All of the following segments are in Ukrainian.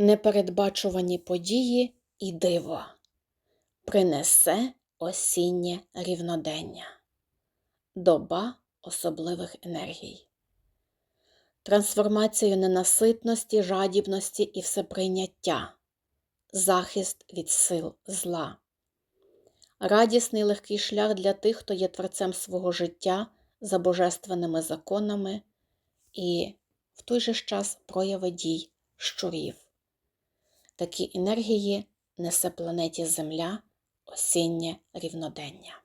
непередбачувані події і диво. Принесе осіннє рівнодення, доба особливих енергій, трансформацію ненаситності, жадібності і всеприйняття, захист від сил зла, радісний легкий шлях для тих, хто є творцем свого життя за божественними законами і в той же час прояви дій щурів. Такі енергії несе планеті Земля осіннє рівнодення.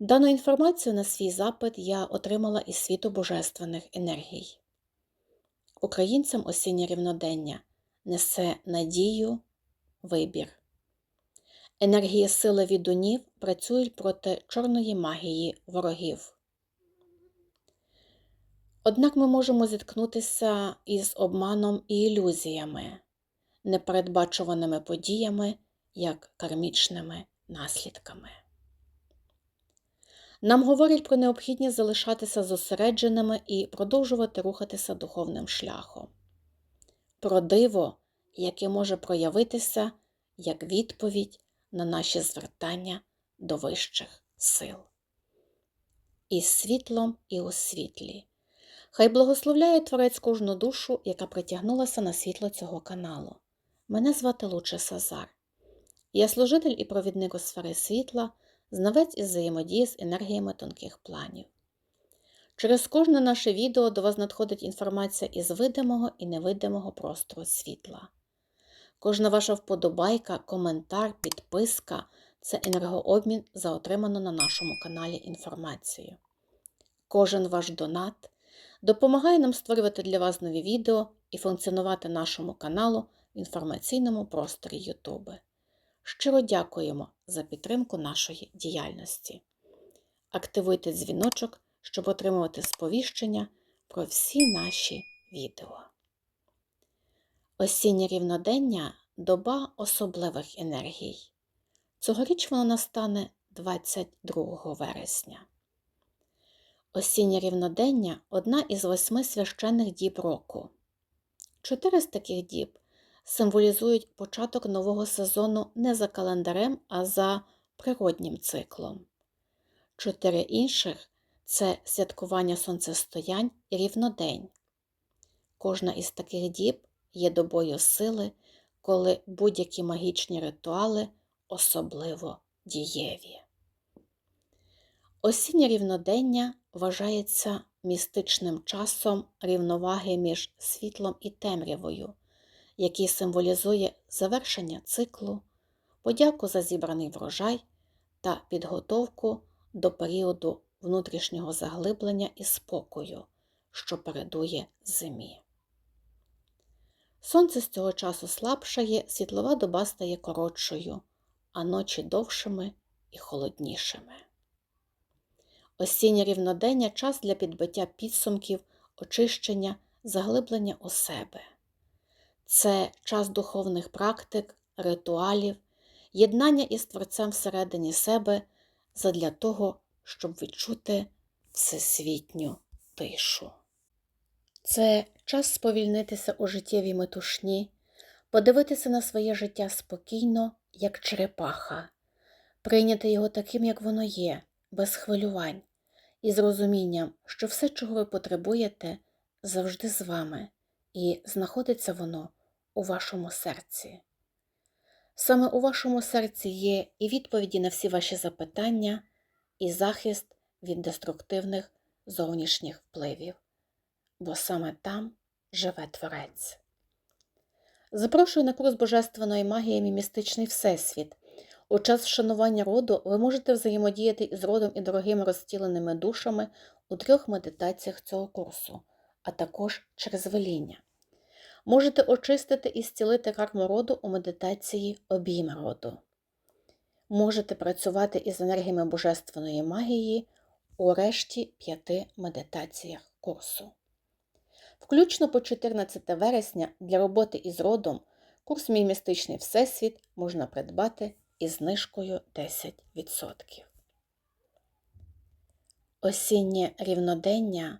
Дану інформацію на свій запит я отримала із світу божественних енергій. Українцям осіннє рівнодення несе надію, вибір. Енергії сили відунів працюють проти чорної магії ворогів. Однак ми можемо зіткнутися із обманом і ілюзіями, непередбачуваними подіями як кармічними наслідками. Нам говорять про необхідність залишатися зосередженими і продовжувати рухатися духовним шляхом, про диво, яке може проявитися як відповідь на наші звертання до вищих сил. І світлом, і у світлі. Хай благословляє Творець кожну душу, яка притягнулася на світло цього каналу. Мене звати Луче Сазар. Я служитель і провідник у сфери світла, знавець із взаємодії з енергіями тонких планів. Через кожне наше відео до вас надходить інформація із видимого і невидимого простору світла. Кожна ваша вподобайка, коментар, підписка це енергообмін за отриману на нашому каналі інформацію. Кожен ваш донат допомагає нам створювати для вас нові відео і функціонувати нашому каналу в інформаційному просторі Ютуби. Щиро дякуємо за підтримку нашої діяльності. Активуйте дзвіночок, щоб отримувати сповіщення про всі наші відео. Осіннє рівнодення доба особливих енергій. Цьогоріч воно настане 22 вересня. Осіннє рівнодення одна із восьми священних діб року. Чотири з таких діб символізують початок нового сезону не за календарем, а за природнім циклом. Чотири інших це святкування сонцестоянь і рівнодень. Кожна із таких діб є добою сили, коли будь-які магічні ритуали особливо дієві. Осіннє рівнодення вважається містичним часом рівноваги між світлом і темрявою, який символізує завершення циклу, подяку за зібраний врожай та підготовку до періоду внутрішнього заглиблення і спокою, що передує зимі. Сонце з цього часу слабшає, світлова доба стає коротшою, а ночі довшими і холоднішими. Осіннє рівнодення час для підбиття підсумків, очищення, заглиблення у себе. Це час духовних практик, ритуалів, єднання із Творцем всередині себе задля того, щоб відчути всесвітню тишу. Це час сповільнитися у життєвій метушні, подивитися на своє життя спокійно, як черепаха, прийняти його таким, як воно є, без хвилювань, і з розумінням, що все, чого ви потребуєте, завжди з вами, і знаходиться воно у вашому серці. Саме у вашому серці є і відповіді на всі ваші запитання, і захист від деструктивних зовнішніх впливів, бо саме там живе Творець. Запрошую на курс Божественної магії «Мій містичний Всесвіт. У час вшанування роду ви можете взаємодіяти із родом і дорогими розтіленими душами у трьох медитаціях цього курсу, а також через веління. Можете очистити і зцілити карму роду у медитації обійм роду. Можете працювати із енергіями божественної магії у решті п'яти медитаціях курсу. Включно по 14 вересня для роботи із родом курс Мій містичний Всесвіт можна придбати із знижкою 10%. Осіннє рівнодення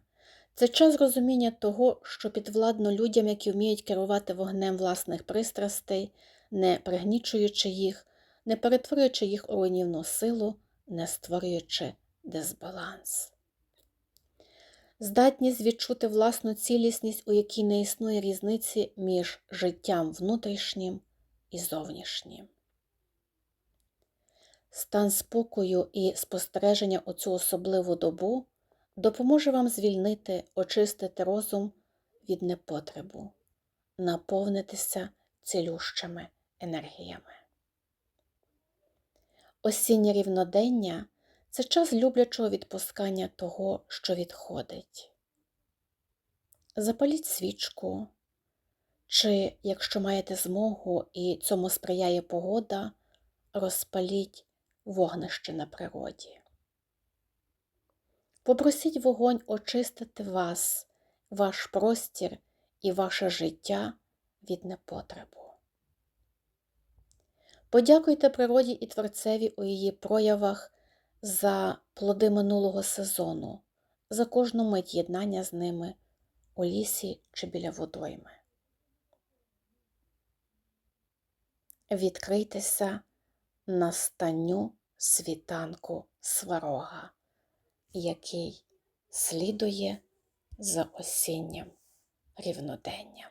Це час розуміння того, що підвладно людям, які вміють керувати вогнем власних пристрастей, не пригнічуючи їх, не перетворюючи їх у руйнівну силу, не створюючи дисбаланс. Здатність відчути власну цілісність, у якій не існує різниці між життям внутрішнім і зовнішнім. Стан спокою і спостереження у цю особливу добу допоможе вам звільнити, очистити розум від непотребу, наповнитися цілющими енергіями. Осіннє рівнодення це час люблячого відпускання того, що відходить. Запаліть свічку, чи, якщо маєте змогу і цьому сприяє погода, розпаліть вогнище на природі. Попросіть вогонь очистити вас, ваш простір і ваше життя від непотребу. Подякуйте природі і творцеві у її проявах за плоди минулого сезону, за кожну мить єднання з ними у лісі чи біля водойми. Відкрийтеся настанню світанку сварога, який слідує за осіннім рівноденням.